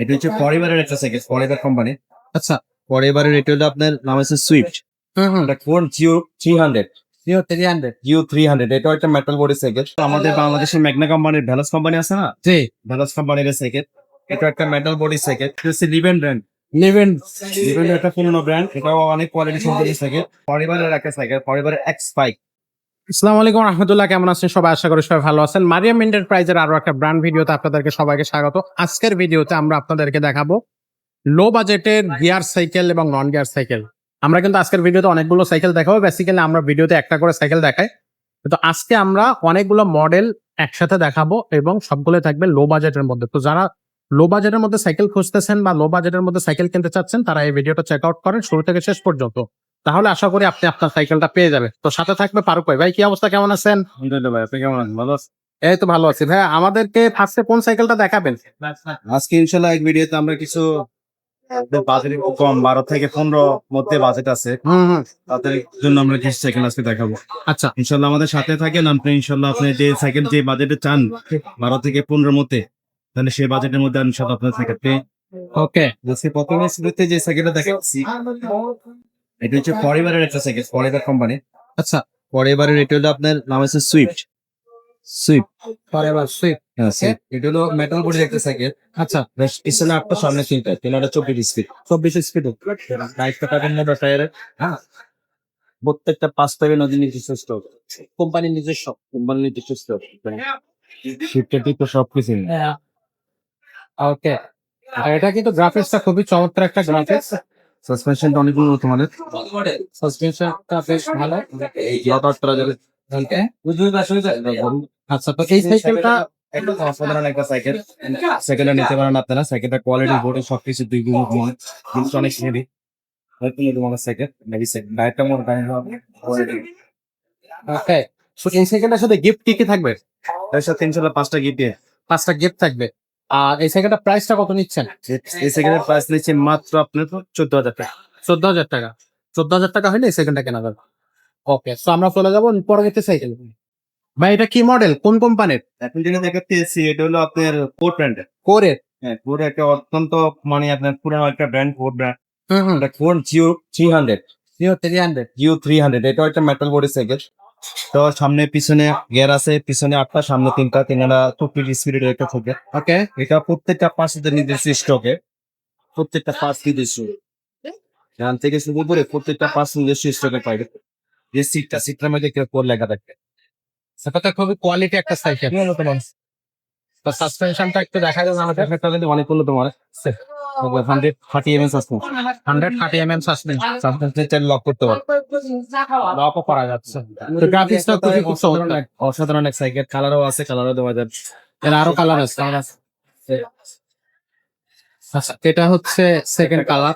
এটা হচ্ছে পরিবারের একটা সাইকেল পরিবার কোম্পানি আচ্ছা পরিবারের এটা হলো আপনার নাম আছে সুইফট। এটা কোন Geo three hundred Geo three hundred Geo three hundred এটা একটা মেটাল বডি সাইকেল আমাদের বাংলাদেশের ম্যাগনা কোম্পানির ভ্যালাস কোম্পানি আছে না? জি। ভ্যালাস কোম্পানির সাইকেল এটা একটা মেটাল বডি সাইকেল এটা হচ্ছে লিভেন ব্র্যান্ড নেবেন লিভেন একটা পুরোনো ব্র্যান্ড এটাও অনেক কোয়ালিটি সম্পন্ন সাইকেল ফরেভারের একটা সাইকেল ফরেভারের এক্স ফাইভ আসসালামু আলাইকুম রহমতুল্লাহ, কেমন আছেন সবাই? আশা করি সবাই ভালো আছেন। মারিয়াম এন্টারপ্রাইজের আরও একটা ব্র্যান্ড ভিডিওতে আপনাদেরকে সবাইকে স্বাগত। আজকের ভিডিওতে আমরা আপনাদেরকে দেখাবো লো বাজেটের গিয়ার সাইকেল এবং নন গিয়ার সাইকেল আমরা কিন্তু আজকের ভিডিওতে অনেকগুলো সাইকেল দেখাবো। বেসিক্যালি আমরা ভিডিওতে একটা করে সাইকেল দেখাই। তো আজকে আমরা অনেকগুলো মডেল একসাথে দেখাবো এবং সবগুলো থাকবে লো বাজেটের মধ্যে। তো যারা লো বাজেটের মধ্যে সাইকেল খুঁজতেছেন বা লো বাজেটের মধ্যে সাইকেল কিনতে চাচ্ছেন, তারা এই ভিডিওটা চেক আউট করেন। শুরু থেকে শেষ পর্যন্ত। তাহলে আশা করি আপনি আপনার সাইকেলটা পেয়ে যাবেন। তো সাথে থাকবে পারুক ভাই। ভাই কি অবস্থা? কেমন আছেন? আলহামদুলিল্লাহ ভাই আপনি কেমন আছেন? ভালো আছেন? এই তো ভালো আছি। ভাই আমাদেরকে ফার্স্টে কোন সাইকেলটা দেখাবেন? আজকে ইনশাল্লাহ এক ভিডিওতে আমরা কিছু বাজেট কম বারো থেকে পনেরো মধ্যে বাজেট আছে। তাদের জন্য আমরা কিছু সাইকেল আজকে দেখাবো। আচ্ছা। ইনশাল্লাহ আমাদের সাথে থাকেন আপনি। ইনশাল্লাহ আপনি যে সাইকেল যে বাজেটে চান বারো থেকে পনেরোর মধ্যে তাহলে সেই বাজেটের মধ্যে ইনশাল্লাহ আপনার সাইকেল পেয়ে ওকে প্রথমে শুরুতে যে সাইকেলটা দেখাচ্ছি এটা হচ্ছে ফরেভারের একটা সাইকেল ফরেভার কোম্পানি আচ্ছা ফরেভারের এটা হলো আপনার নাম আছে সুইফট সুইফট ফরএভার সুইফট হ্যাঁ Swift। এটা হলো মেটাল বডির একটা সাইকেল আচ্ছা। পিছনে আটটা সামনে তিনটা তিনটা চব্বিশ স্পিড চব্বিশ স্পিড টাইপটা পাবেন না টায়ারে হ্যাঁ। প্রত্যেকটা পাঁচ পাইবে নদী নিজস্ব স্টক কোম্পানির নিজস্ব কোম্পানির নিজস্ব স্টক শিফটের দিক তো সব কিছু ওকে আর এটা কিন্তু গ্রাফিক্সটা খুবই চমৎকার একটা গ্রাফিক্স সাসপেনশনটা অনেক উন্নত মানের সাসপেনশনটা বেশ ভালো। আট আচ্ছা তো এই সাইকেলটা একটা অসাধারণ একটা সাইকেল সাইকেলটা নিতে পারেন আপনারা। সাইকেলটা কোয়ালিটি বোর্ডে সবকিছু দুই গুণ জিনিস অনেক হেভি হয়তো তোমার সাইকেল মেবি সাইকেল ডাইরেক্টটা মোর কোয়ালিটি ওকে তো এই সাইকেলটার সাথে গিফট কি কি থাকবে? এর সাথে ইনশাল্লাহ পাঁচটা গিফট পাঁচটা গিফট থাকবে। আর এই সাইকেলটার প্রাইসটা কত নিচ্ছেন? এই সাইকেলের প্রাইস নিচ্ছে মাত্র আপনার চোদ্দ হাজার টাকা। চোদ্দ হাজার টাকা। চোদ্দ হাজার টাকা হলে এই সাইকেলটা কেনা যাবে ওকে তো আমরা চলে যাব পরবর্তী সাইকেল ভাই এটা কি মডেল কোন কোম্পানির এখন যেটা দেখাচ্ছি এটা হলো আপনার কোড ব্র্যান্ডের কোরের হ্যাঁ কোড একটা অত্যন্ত মানে আপনার পুরানো একটা brand code brand hmm hmm. এটা code Geo three hundred Geo three hundred Geo three hundred এটাও একটা মেটাল বডি সাইকেল তো সামনে পিছনে গিয়ার আছে পিছনে আটটা সামনে তিনটা তিনটা টুপির স্পিডের একটা থাকে ওকে এটা প্রত্যেকটা পাঁচ হাজার নিজস্ব স্টকে প্রত্যেকটা পাঁচ নিজস্ব এখান থেকে শুরু করে প্রত্যেকটা পাঁচ নিজস্ব স্টকে পাইবে যে সিটটা সিটটার মধ্যে কেউ লেখা থাকে সেটা তো খুবই কোয়ালিটি একটা সাইকেল তো সাসপেনশনটা একটু দেখা যাবে আমাদের। অনেক উন্নত মানে হান্ড্রেড থার্টি এম আছে hundred thirty M M suspension সাসপেন্সের চাইলে লক করতে পারে। লকও করা যাচ্ছে। তো গ্রাফিক্সটা খুবই খুব অসাধারণ এক- অসাধারণ এক সাইকেল কালারও আছে কালারও দেওয়া এর আরও কালার আছে আচ্ছা এটা হচ্ছে সেকেন্ড কালার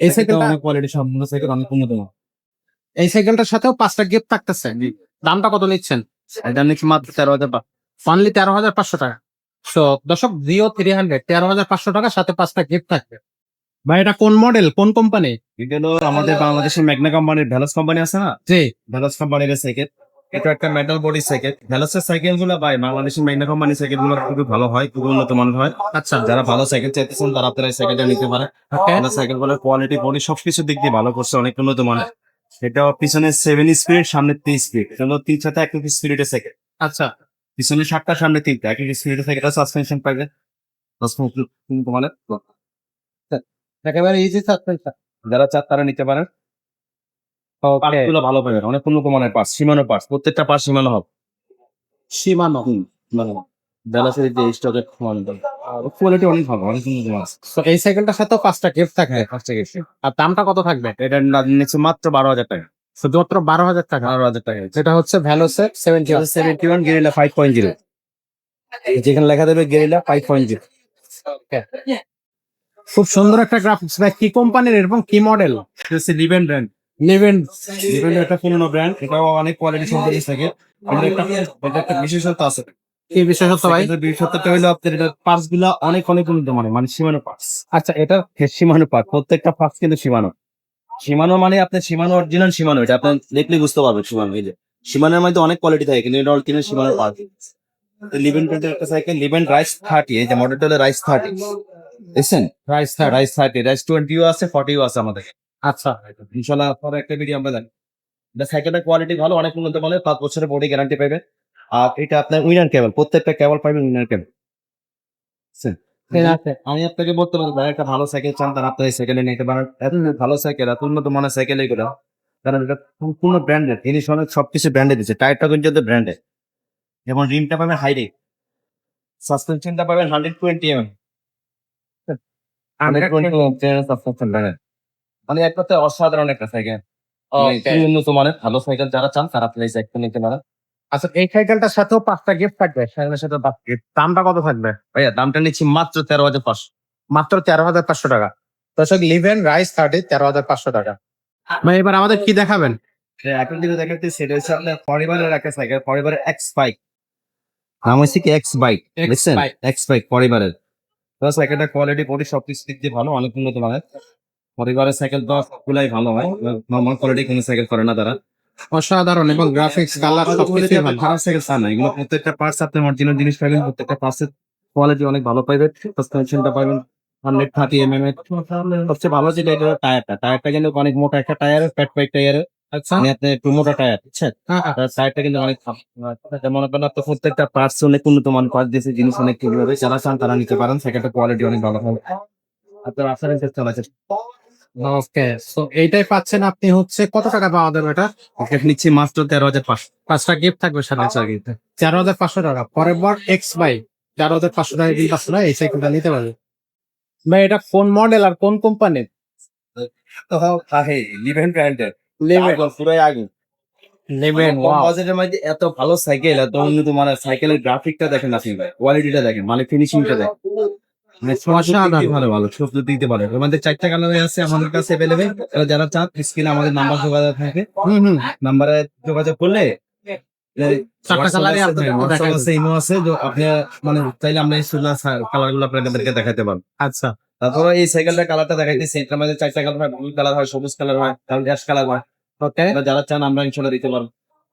এই সাইকেলটা অনেক কোয়ালিটি সম্পূর্ণ সাইকেল অনেক উন্নত এই সাইকেলটার সাথেও পাঁচটা গিফট থাকতেছে। দামটা কত নিচ্ছেন? এটা নিচ্ছে মাত্র তেরো হাজার অনলি তেরো হাজার পাঁচশো টাকা। তো দর্শক জিও থ্রি হান্ড্রেড তেরো হাজার পাঁচশো টাকা সাথে পাঁচটা গিফট থাকবে। ভাই এটা কোন মডেল কোন কোম্পানি এটা হলো আমাদের বাংলাদেশের ম্যাগনা কোম্পানির ভ্যালাস কোম্পানি আছে না? জি। ভ্যালাস কোম্পানির সাইকেল এটা একটা মেটাল বডি সাইকেল ভ্যালাসের সাইকেলগুলো ভাই বাংলাদেশের ম্যাগনা কোম্পানির সাইকেলগুলো খুবই ভালো হয় খুবই উন্নত মানের হয়। আচ্ছা। যারা ভালো সাইকেল চাইতেছেন তারা আপনারা এই সাইকেলটা নিতে পারে সাইকেলগুলোর কোয়ালিটি বডি সবকিছু দিক দিয়ে ভালো করছে অনেক উন্নত মানের। এটা পিছনে সেভেন স্পিড সামনে তিন স্পিড তিন সাথে এক স্পিডের সাইকেল আচ্ছা। পিছনে সাতটা সামনে তিনটা। এক স্পিডের সাইকেল সাসপেনশন পাইবে। মানে একেবারে ইজি সাসপেনশন যারা চার তারা নিতে পারেন ওকে পার্টসগুলো ভালো পাবেন অনেক উন্নত মানের পার্টস সীমানো পার্টস প্রত্যেকটা পার্টস সীমানো হবে। সীমানো মানে বেলাসের যে স্টকের কোয়ালিটি অনেক ভালো অনেক উন্নত মাছ তো এই সাইকেলটার সাথেও পাঁচটা গিফট ফার্স্টে গেছে আর দামটা কত থাকবে? এটা নিচ্ছে মাত্র বারো হাজার টাকা। শুধুমাত্র বারো হাজার টাকা। বারো হাজার টাকা যেটা হচ্ছে ভ্যালোসের seventy seventy one Gorilla five point zero যেখানে লেখা দেবে গেরিলা ফাইভ পয়েন্ট জিরো খুব সুন্দর একটা গ্রাফিক্স ভাই কি কোম্পানির এবং কি মডেল হচ্ছে লিভেন ব্র্যান্ড নেবেন লিভেন একটা পুরোনো ব্র্যান্ড এটাও অনেক কোয়ালিটি সম্পন্ন থাকে। এটা একটা এটা একটা বিশেষত্ব আছে। কি বিশেষত্ব ভাই? বিশেষত্বটা হলো আপনার এটার পার্টসগুলা অনেক অনেক উন্নত মানের মানে সীমানো পার্টস আচ্ছা এটা সীমানো পার্ট প্রত্যেকটা পার্টস কিন্তু সীমানো। সীমানো মানে আপনার সীমানো অরিজিনাল সীমানো এটা আপনি দেখলে বুঝতে পারবেন সীমানো এই যে। সীমানোর মধ্যে অনেক কোয়ালিটি থাকে কিন্তু এটা original Shimano part eleven twenty একটা সাইকেল লিভেন রাইস থার্টি এই যে মডেলটা হলো রাইস থার্টি দেখছেন? প্রাইস রাইস থার্টি রাইস টোয়েন্টিও আছে ফর্টিও আছে আমাদের। আচ্ছা। ইনশাল্লাহ পরে একটা ভিডিও আমরা জানি। এটা সাইকেলের কোয়ালিটি ভালো অনেক উন্নত মানের পাঁচ বছরের বডি গ্যারান্টি পাবে আর এটা আপনার উইনার কেবল প্রত্যেকটা কেবল পাবেন উইনার কেবল আমি আপনাকে বলতে পারি ভাই একটা ভালো সাইকেল চান তার আপনার সাইকেলে নিতে পারেন। এত ভালো সাইকেল এত উন্নত মানের সাইকেল এগুলো কারণ এটা সম্পূর্ণ ব্র্যান্ডেড জিনিস অনেক সবকিছু ব্র্যান্ডেড দিচ্ছে টায়ারটা কিন্তু ব্র্যান্ডেড এবং রিমটা পাবেন হাইরে সাসপেনশনটা পাবেন হান্ড্রেড টোয়েন্টি এম মানে এক কথায় অসাধারণ একটা সাইকেল উন্নত মানের ভালো সাইকেল যারা চান তারা এই সাইকেল নিতে পারেন। আচ্ছা এই সাইকেলটার সাথেও পাঁচটা গিফট থাকবে। সাইকেলের সাথে পাঁচ gift। দামটা কত থাকবে? ভাইয়া দামটা নিচ্ছি মাত্র তেরো হাজার পাঁচশো। মাত্র তেরো হাজার পাঁচশো টাকা। দর্শক লিভেন রাইস থার্টি তেরো হাজার পাঁচশো টাকা। ভাই এবার আমাদের কি দেখাবেন? এখন দিকে দেখাতে সেটা হচ্ছে আপনার পরিবারের একটা সাইকেল পরিবারের এক্স বাইক নাম হচ্ছে কি X bike bike। X bike পরিবারের। তো সাইকেলটা কোয়ালিটি বডি সবকিছু দিক দিয়ে ভালো অনেক উন্নত মানের। পরিবারের সাইকেল তো সবগুলাই ভালো হয় নর্মাল কোয়ালিটি কোনো সাইকেল করে না তারা। অসাধারণ এবং গ্রাফিক্স কালার সবকিছু ভালো। খারাপ সাইকেল চান না এগুলো প্রত্যেকটা পার্টস আপনি অরিজিনাল জিনিস পাবেন প্রত্যেকটা পার্টসের কোয়ালিটি অনেক ভালো পাইবেন সাসপেনশনটা পাবেন হান্ড্রেড থার্টি এম এম এর। সবচেয়ে ভালো যেটা এটা টায়ারটা টায়ারটা কিন্তু অনেক মোটা একটা টায়ার ফ্যাট বাইক টায়ার আচ্ছা। মানে আপনি একটু মোটা টায়ার বুঝছেন? হ্যাঁ, হ্যাঁ। তার সাইডটা কিন্তু অনেক মনে করেন আপনার প্রত্যেকটা পার্টস অনেক উন্নত মান পার্টস দিয়েছে জিনিস অনেক যারা চান তারা নিতে পারেন। সেকেন্ডটা কোয়ালিটি অনেক ভালো হবে। আপনার আসার চেষ্টা আছে ওকে সো এইটাই পাচ্ছেন আপনি হচ্ছে কত টাকা পাওয়া যাবে এটা? ওকে নিচ্ছি মাত্র তেরো হাজার পাঁচশো। পাঁচটা গিফট থাকবে সাথে আচ্ছা কিন্তু তেরো হাজার পাঁচশো টাকা। পরের বার এক্স বাই তেরো হাজার পাঁচশো টাকা পাঁচশো টাকা এই সাইকেলটা নিতে পারবে। ভাই এটা কোন মডেল আর কোন কোম্পানির তো লিভেন ব্র্যান্ডের লিভেন পুরাই আগে। লিভেন কম বাজেটের মধ্যে এত ভালো সাইকেল এত উন্নত মানের সাইকেলের গ্রাফিকটা দেখেন আপনি ভাই কোয়ালিটিটা দেখেন মানে ফিনিশিংটা দেখেন। মানে ভালো ভালো সব দিক দিয়ে আমাদের চারটা কালারে আছে আমাদের কাছে অ্যাভেলেবেল যারা চান স্ক্রিনে আমাদের নাম্বার যোগাযোগ থাকে। নাম্বারে যোগাযোগ করলে মানে গুলো আচ্ছা। তারপরে এই সাইকেলটা কালারটা দেখাইতেছি এটার মধ্যে চারটা কালার হয় ব্লু কালার হয় সবুজ কালার হয় গ্যাস কালার হয়। যারা চান আমরা ইনশাল্লাহ দিতে পারব।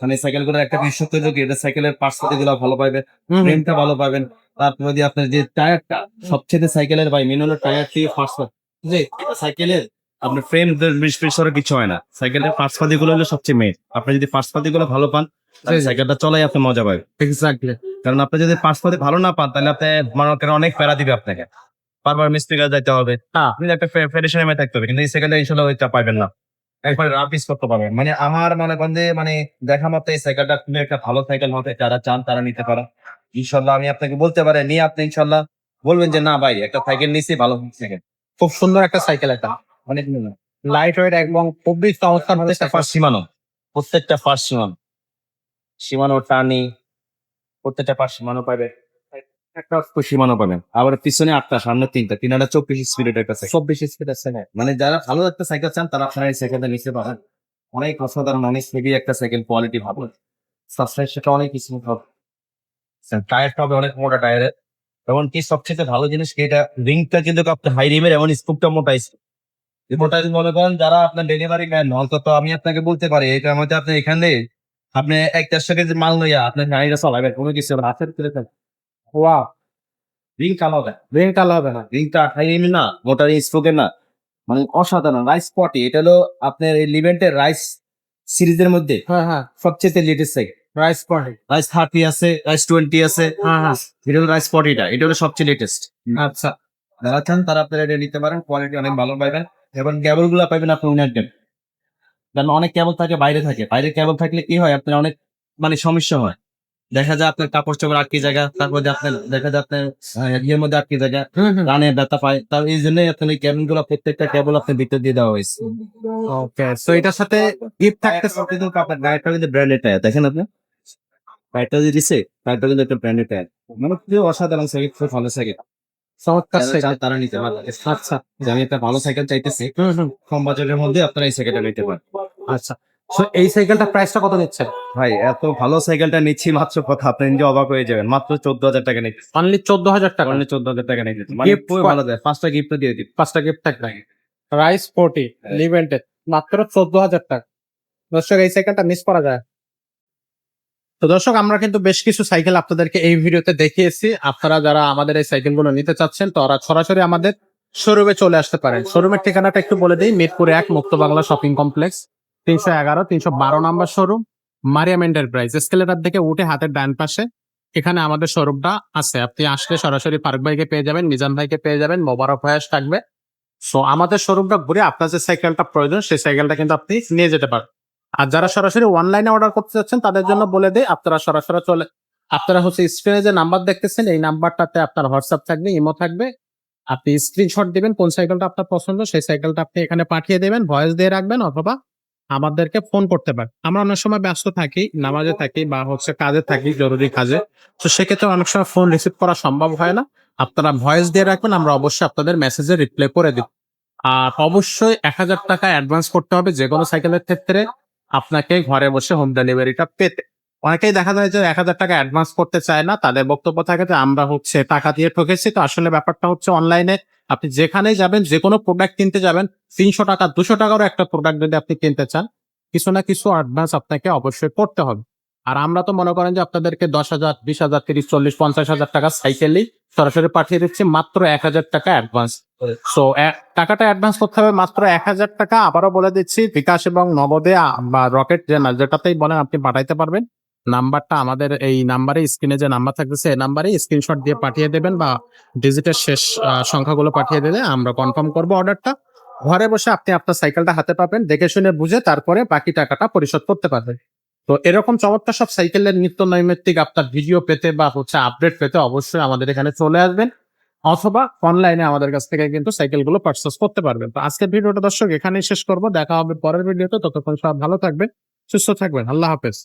মানে সাইকেলগুলোর একটা বিশেষত্ব এটা সাইকেলের পার্টসগুলো ভালো পাবেন ফ্রেমটা ভালো পাবেন। তারপরে যদি আপনার যে টায়ারটা সবচেয়ে সাইকেলের ভাই মেন হলো টায়ার দিয়ে ফার্স্ট জি সাইকেলের আপনার ফ্রেম বিস্পেসর কিছু হয় না। সাইকেলের পার্টস পাতি গুলো হলো সবচেয়ে মেন আপনি যদি পার্টস পাতি গুলো ভালো পান। সাইকেলটা চলাই আপনি মজা পাবেন। এক্স্যাক্টলি কারণ আপনি যদি পার্টস পাতি ভালো না পান তাহলে আপনি মনে অনেক প্যারা দিবে আপনাকে। বারবার মিস্ত্রি কাছে যাইতে হবে। হ্যাঁ। আপনি একটা ফেডারেশনে মে থাকতে হবে কিন্তু এই সাইকেলটা ইনশাল্লাহ ওইটা পাবেন না। একবার রাপিস করতে পারবেন। মানে আমার মনে করেন যে মানে দেখা মতো এই সাইকেলটা খুবই একটা ভালো সাইকেল হবে যারা চান তারা নিতে পারেন। ইনশাল্লাহ আমি আপনাকে বলতে পারি নিয়ে আপনি ইনশাল্লাহ বলবেন যে না ভাই একটা সাইকেল নিছি ভালো সাইকেল খুব সুন্দর একটা সাইকেল এটা। অনেক লাইট ওয়েট এবং খুবই চমৎকার ফার্স্ট সীমানো। প্রত্যেকটা ফার্স্ট সীমানো। সীমানো টানি প্রত্যেকটা ফার্স্ট সীমানো পাবে। একটা সীমানো পাবেন আবার পিছনে আটটা সামনে তিনটা তিনটা চব্বিশ স্পিডের একটা সাইকেল চব্বিশ স্পিড আছে মানে যারা ভালো একটা সাইকেল চান তারা আপনারা এই সাইকেলটা নিতে পারেন। অনেক অসাধারণ অনেক হেভি একটা সাইকেল কোয়ালিটি ভালো। সাবস্ক্রাইবটা অনেক কিছু হবে। টায়ারটা হবে অনেক মোটা টায়ারের এবং কি সবচেয়ে ভালো জিনিস কি এটা রিংটা কিন্তু আপনার হাই রিমের স্পুকটা মোটাইছে মোটা যদি মনে করেন যারা আপনার ডেলিভারি ম্যান অন্তত আমি আপনাকে বলতে পারি এটার মধ্যে আপনি এখানে আপনি এক দেড়শো কেজি মাল লইয়া আপনার গাড়িটা চালাবেন কোনো কিছু। হাতের তুলে ওয়া রিং কালো হবে। রিং কালো হবে না। রিংটা হাই রিম না মোটা স্পোকের না। মানে অসাধারণ রাইস পটি এটা হলো আপনার এই লিভেন্টের রাইস সিরিজের মধ্যে হ্যাঁ হ্যাঁ। সবচেয়ে latest cycle rise point rise thirty আছে রাইস টোয়েন্টি আছে। হ্যাঁ হ্যাঁ। এটা হলো রাইস পটিটা এটা হলো সবচেয়ে লেটেস্ট আচ্ছা। যারা চান তারা আপনারা এটা নিতে পারেন কোয়ালিটি অনেক ভালো পাবেন। এবং কেবলগুলো পাবেন আপনি উনার দেন কারণ অনেক কেবল থাকে বাইরে থাকে। বাইরে কেবল থাকলে কি হয় আপনার অনেক মানে সমস্যা হয়। দেখা যায় আপনার কাপড় চোপড় আটকে জায়গা তারপরে আপনার দেখা যায় আপনার ইয়ের মধ্যে আটকে জায়গা রানে ব্যথা পায়। তার এই জন্যই আপনার এই কেবলগুলো প্রত্যেকটা কেবল আপনার ভিতর দিয়ে দেওয়া হয়েছে। ওকে সো এটার সাথে গিফট থাকতে থাকতে কিন্তু আপনার গাড়িটা কিন্তু ব্র্যান্ডেড টায়ার দেখেন আপনি? দিছে কিন্তু একটা ব্র্যান্ডেড মানে খুবই অসাধারণ সাইকেল খুব ভালো সাইকেল চমৎকার যারা সাইকেল তারা নিতে পারে আচ্ছা যে আমি একটা ভালো সাইকেল চাইতেছি কম বাজেটের মধ্যে আপনারা এই সাইকেলটা নিতে পারেন। আচ্ছা। সো এই সাইকেলটা প্রাইসটা কত নিচ্ছে ভাই এত ভালো সাইকেলটা নিচ্ছি মাত্র কথা আপনি নিজে অবাক হয়ে যাবেন। মাত্র চোদ্দ হাজার টাকা নিচ্ছে। অনলি চোদ্দ হাজার টাকা। অনলি চোদ্দ হাজার টাকা নিচ্ছে। মানে খুবই ভালো দেয়। পাঁচটা গিফট দিয়ে দিই পাঁচটা গিফট থাকবে রাইস ফোর্টি। লিভেন্টেড মাত্র চোদ্দ হাজার টাকা। দর্শক এই সাইকেলটা মিস করা যায়। তো দর্শক, আমরা কিন্তু বেশ কিছু সাইকেল আপনাদেরকে এই ভিডিওতে দেখিয়েছি। আপনারা যারা আমাদের এই সাইকেলগুলো নিতে চাচ্ছেন, তো ওরা সরাসরি আমাদের শোরুমে চলে আসতে পারেন। শোরুমের ঠিকানাটা একটু বলে দিই, মিরপুর এক, মুক্ত বাংলা শপিং কমপ্লেক্স, তিনশো এগারো, তিনশো বারো number showroom, Mariam enterprise escalator থেকে উঠে হাতের ডান পাশে এখানে আমাদের শোরুমটা আছে। আপনি আসলে সরাসরি ফারুক ভাইকে পেয়ে যাবেন, নিজাম ভাইকে পেয়ে যাবেন, মোবারক ভয়াস থাকবে। সো আমাদের শোরুমটা ঘুরে আপনার যে সাইকেলটা প্রয়োজন, সেই সাইকেলটা কিন্তু আপনি নিয়ে যেতে পারেন। আর যারা সরাসরি অনলাইনে অর্ডার করতে চাচ্ছেন তাদের জন্য বলে দেয় আপনারা সরাসরি চলে আপনারা হচ্ছে স্ক্রিনে যে নাম্বার দেখতেছেন, এই নাম্বারটাতে আপনার হোয়াটসঅ্যাপ থাকবে ইমো থাকবে। আপনি স্ক্রিনশট দিবেন, কোন সাইকেলটা আপনার পছন্দ, সেই সাইকেলটা আপনি এখানে পাঠিয়ে দেবেন ভয়েস দিয়ে রাখবেন অথবা আমাদেরকে ফোন করতে পারেন। আমরা অনেক সময় ব্যস্ত থাকি, নামাজে থাকি বা হচ্ছে কাজে থাকি, জরুরি কাজে। তো সেক্ষেত্রে অনেক সময় ফোন রিসিভ করা সম্ভব হয় না। আপনারা ভয়েস দিয়ে রাখবেন, আমরা অবশ্যই আপনাদের মেসেজে রিপ্লাই করে দিব। আর অবশ্যই এক হাজার টাকা অ্যাডভান্স করতে হবে যে কোনো সাইকেলের ক্ষেত্রে। আপনাকে ঘরে বসে হোম ডেলিভারিটা পেতে। অনেকেই দেখা যায় যে এক হাজার টাকা অ্যাডভান্স করতে চায় না, তাদের বক্তব্য থাকে যে আমরা হচ্ছে টাকা দিয়ে ঠকেছি, তো আসলে ব্যাপারটা হচ্ছে অনলাইনে আপনি যেখানেই যাবেন যে কোনো প্রোডাক্ট কিনতে যাবেন, তিনশো টাকা, দুশো টাকারও একটা প্রোডাক্ট যদি আপনি কিনতে চান, কিছু না কিছু অ্যাডভান্স আপনাকে অবশ্যই করতে হবে। আর আমরা তো মনে করেন যে আপনাদেরকে দশ হাজার, বিশ হাজার, তিরিশ, চল্লিশ, পঞ্চাশ হাজার টাকা সাইকেলই সরাসরি পাঠিয়ে দিচ্ছি মাত্র এক হাজার টাকা অ্যাডভান্স সো টাকাটা অ্যাডভান্স করতে হবে মাত্র এক হাজার টাকা। আবারও বলে দিচ্ছি, বিকাশ এবং নগদে বা রকেট যে যেটাতেই বলেন আপনি পাঠাইতে পারবেন। নাম্বারটা আমাদের এই নাম্বারে, স্ক্রিনে যে নাম্বার থাকতেছে, এই নাম্বারে স্ক্রিনশট দিয়ে পাঠিয়ে দেবেন বা ডিজিটের শেষ সংখ্যাগুলো পাঠিয়ে দিলে আমরা কনফার্ম করব অর্ডারটা ঘরে বসে আপনি আপনার সাইকেলটা হাতে পাবেন, দেখে শুনে বুঝে তারপরে বাকি টাকাটা পরিশোধ করতে পারবেন। তো এরকম চমৎকার সব সাইকেলের নিত্য নৈমিত্তিক আপনার ভিডিও পেতে বা হচ্ছে আপডেট পেতে অবশ্যই আমাদের এখানে চলে আসবেন। অথবা অনলাইনে আমাদের কাছ থেকে কিন্তু সাইকেলগুলো পার্চেস করতে পারবেন। তো আজকের ভিডিওটা দর্শক এখানেই শেষ করব। দেখা হবে পরের ভিডিওতে। ততক্ষণ সব ভালো থাকবেন, সুস্থ থাকবেন। আল্লাহ হাফেজ।